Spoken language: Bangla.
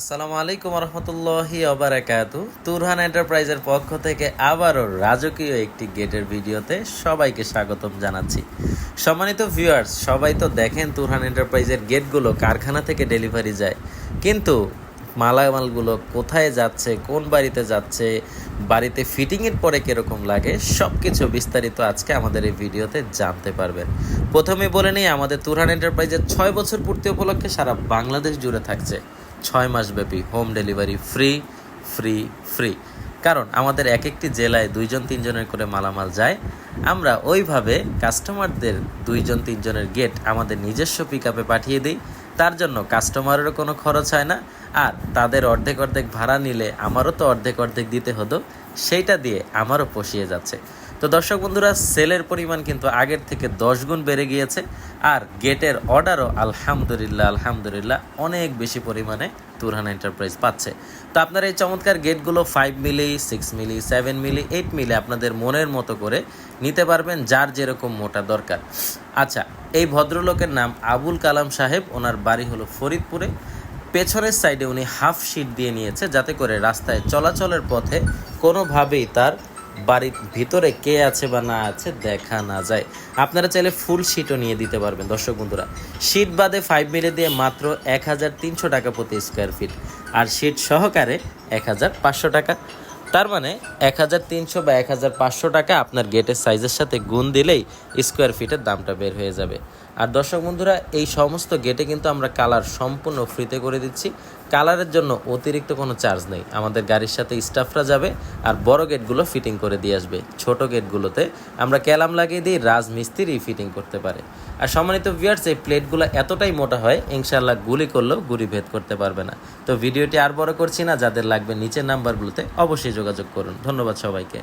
আসসালামু আলাইকুম রহমতুল্লাহি অবরাকাতু তুরহান এন্টারপ্রাইজের পক্ষ থেকে আবারও রাজকীয় একটি গেটের ভিডিওতে সবাইকে স্বাগতম জানাচ্ছি। সম্মানিত ভিউয়ার্স সবাই তো দেখেন তুরহান এন্টারপ্রাইজের গেটগুলো কারখানা থেকে ডেলিভারি যায়। কিন্তু মালামালগুলো কোথায় যাচ্ছে, কোন বাড়িতে যাচ্ছে, বাড়িতে ফিটিংয়ের পরে কীরকম লাগে সব কিছু বিস্তারিত আজকে আমাদের এই ভিডিওতে জানতে পারবেন। প্রথমে বলে নিই, আমাদের তুরহান এন্টারপ্রাইজের ছয় বছর পূর্তি উপলক্ষে সারা বাংলাদেশ জুড়ে থাকছে। ছয় মাসব্যাপী home delivery free free free. কারণ আমাদের এক একটি জেলায় দুইজন, তিনজনের করে মালামাল যায়। আমরা ওইভাবে কাস্টমারদের দুইজন, তিনজনের গেট আমাদের নিজস্ব পিক পাঠিয়ে দিই। তার জন্য কাস্টমারেরও কোনো খরচ হয় না। আর তাদের অর্ধেক অর্ধেক ভাড়া নিলে আমারও তো অর্ধেক অর্ধেক দিতে হতো। সেইটা দিয়ে আমারও পোষিয়ে যাচ্ছে। তো দর্শক বন্ধুরা, সেলের পরিমাণ কিন্তু আগের থেকে দশ গুণ বেড়ে গিয়েছে আর গেটের অর্ডারও আলহামদুলিল্লাহ আলহামদুলিল্লাহ অনেক বেশি পরিমাণে তুরহান এন্টারপ্রাইজ পাচ্ছে। তো আপনার এই চমৎকার গেটগুলো five milli six milli seven milli eight milli আপনাদের মনের মতো করে নিতে পারবেন যার যেরকম মোটা দরকার। আচ্ছা এই ভদ্রলোকের নাম আবুল কালাম সাহেব, ওনার বাড়ি হলো ফরিদপুরে। পেছনের সাইডে উনি হাফ শিট দিয়ে নিয়েছে যাতে করে রাস্তায় চলাচলের পথে কোনোভাবেই তার বাড়ির ভিতরে কে আছে বা না আছে দেখা না যায়। আপনারা চাইলে ফুল শিটও নিয়ে দিতে পারবেন, দর্শক বন্ধুরা। শিট বাদে ফাইভ মিলে দিয়ে মাত্র এক হাজার তিনশো টাকা প্রতি স্কোয়ার ফিট আর শিট সহকারে এক হাজার পাঁচশো টাকা। তার মানে এক হাজার তিনশো বা এক হাজার পাঁচশো টাকা আপনার গেটের সাইজের সাথে গুণ দিলেই স্কোয়ার ফিটের দামটা বের হয়ে যাবে। আর দর্শক বন্ধুরা, এই সমস্ত গেটে কিন্তু আমরা কালার সম্পূর্ণ ফ্রিতে করে দিচ্ছি। কালারের জন্য অতিরিক্ত কোনো চার্জ নেই। আমাদের গাড়ির সাথে স্টাফরা যাবে আর বড় গেটগুলো ফিটিং করে দিয়ে আসবে। ছোট গেটগুলোতে আমরা ক্যালাম লাগিয়ে দিই রাজমিস্ত্রি ফিটিং করতে পারে। আর সম্মানিত ভিউয়ার্স, এই প্লেটগুলো এতটাই মোটা হয় ইনশাল্লাহ গুলি করলেও গুলি ভেদ করতে পারবে না। তো ভিডিওটি আর বড় করছি না, যাদের লাগবে নিচের নাম্বারগুলোতে অবশ্যই যোগাযোগ করুন। ধন্যবাদ সবাইকে।